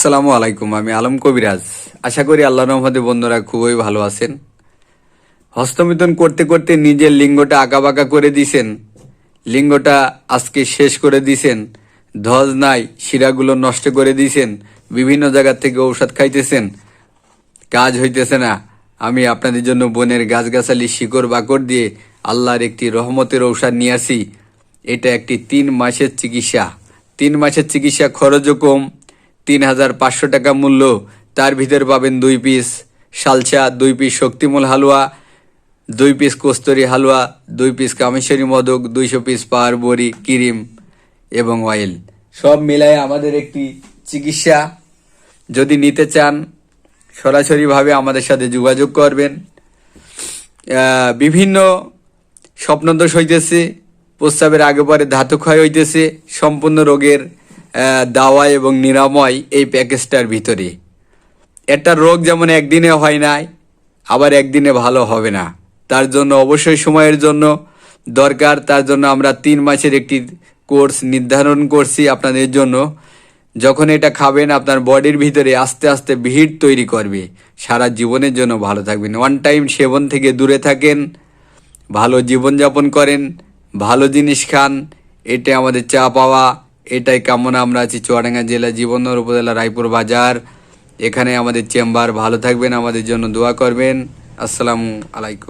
আসসালামু আলাইকুম, আমি আলম কবিরাজ। আশা করি আল্লাহ রহমতে বন্ধুরা খুবই ভালো আছেন। হস্তমিথন করতে করতে নিজের লিঙ্গটা আঁকাবাঁকা করে দিছেন। লিঙ্গটা আজকে শেষ করে দিছেন। ধজ নাই, শিরাগুলো নষ্ট করে দিছেন। বিভিন্ন জায়গার থেকে ঔষধ খাইতেছেন। কাজ হইতেছে না। আমি আপনাদের জন্য বনের গাছগাছালি শিকড় বাকড় দিয়ে আল্লাহর একটি রহমতের ঔষধ নিয়ে আসি। এটা একটি তিন মাসের চিকিৎসা। তিন মাসের চিকিৎসা খরচও কম। তিন হাজার পাঁচশো টাকা মূল্য। তার ভিতরে পাবেন দুই পিস সালসা দুই পিস শক্তিমূল হালুয়া, দুই পিস কস্তুরি হালুয়া, দুই পিস কামেশ্বরী মদক, দুইশো পিস পাহাড়, বড়ি, ক্রিম এবং অয়েল সব মিলায় আমাদের একটি চিকিৎসা। যদি নিতে চান, সরাসরিভাবে আমাদের সাথে যোগাযোগ করবেন। বিভিন্ন স্বপ্নদোষ হইতেছে প্রস্রাবের আগে পরে ধাতু ক্ষয় হইতেছে, সম্পূর্ণ রোগের দাওয়া এবং নিরাময় এই প্যাকেজটার ভিতরে। একটা রোগ যেমন একদিনে হয় নাই, আবার একদিনে ভালো হবে না। তার জন্য অবশ্যই সময়ের জন্য দরকার। তার জন্য আমরা তিন মাসের একটি কোর্স নির্ধারণ করছি আপনাদের জন্য। যখন এটা খাবেন, আপনার বডির ভিতরে আস্তে আস্তে ভিড় তৈরি করবে। সারা জীবনের জন্য ভালো থাকবেন। ওয়ান টাইম সেবন থেকে দূরে থাকেন, ভালো জীবনযাপন করেন, ভালো জিনিস খান এটা আমাদের চা পাওয়া এটাই কামনা, আমরা আছি চুয়াডাঙ্গা জেলা জীবননগর উপজেলা রায়পুর বাজার। এখানে আমাদের চেম্বার ভালো থাকবেন, আমাদের জন্য দোয়া করবেন। আসসালামু আলাইকুম।